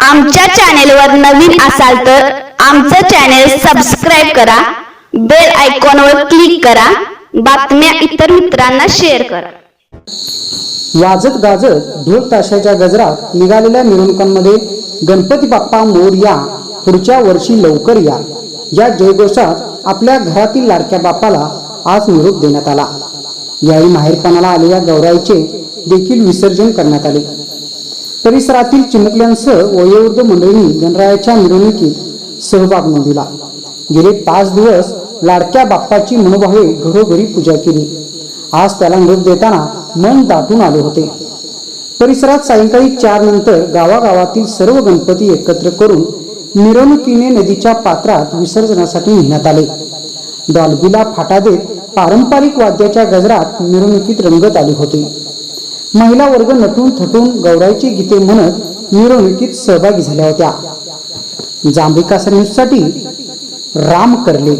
आमच्या चॅनेलवर नवीन असाल तर आमचं चॅनेल सबस्क्राईब करा बेल आयकॉनवर क्लिक करा बातम्या इतर मित्रांना शेअर करा. वाजत गाजत ढोल ताशाच्या गजरात निघालेल्या मिरवणुकांमध्ये गणपती बाप्पा मोर या पुढच्या वर्षी लवकर या. या जयघोषात आपल्या घरातील लाडक्या बाप्पाला आज निरोप देण्यात आला. यावेळी माहेरपणाला आलेल्या गौराईचे देखील विसर्जन करण्यात आले. परिसरातील चिमुकल्यांसह वयोवृद्ध मंडळींनी गणरायाच्या मिरवणुकीत सहभाग नोंदविला. गेले पाच दिवस लाडक्या बाप्पाची मनोभावे घरोघरी पूजा केली. आज त्याला निरोप देताना मन दाटून आले होते. परिसरात सायंकाळी चार नंतर गावागावातील सर्व गणपती एकत्र करून मिरवणुकीने नदीच्या पात्रात विसर्जनासाठी नेण्यात आले. डॉल्बीला फाटा देत पारंपरिक वाद्याच्या गजरात मिरवणुकीत रंगत आली होती. महिला वर्ग नटून थटून गौराईची गीते म्हणत मिरवणुकीत सहभागी झाल्या होत्या. जांभिका न्यूजसाठी राम करले.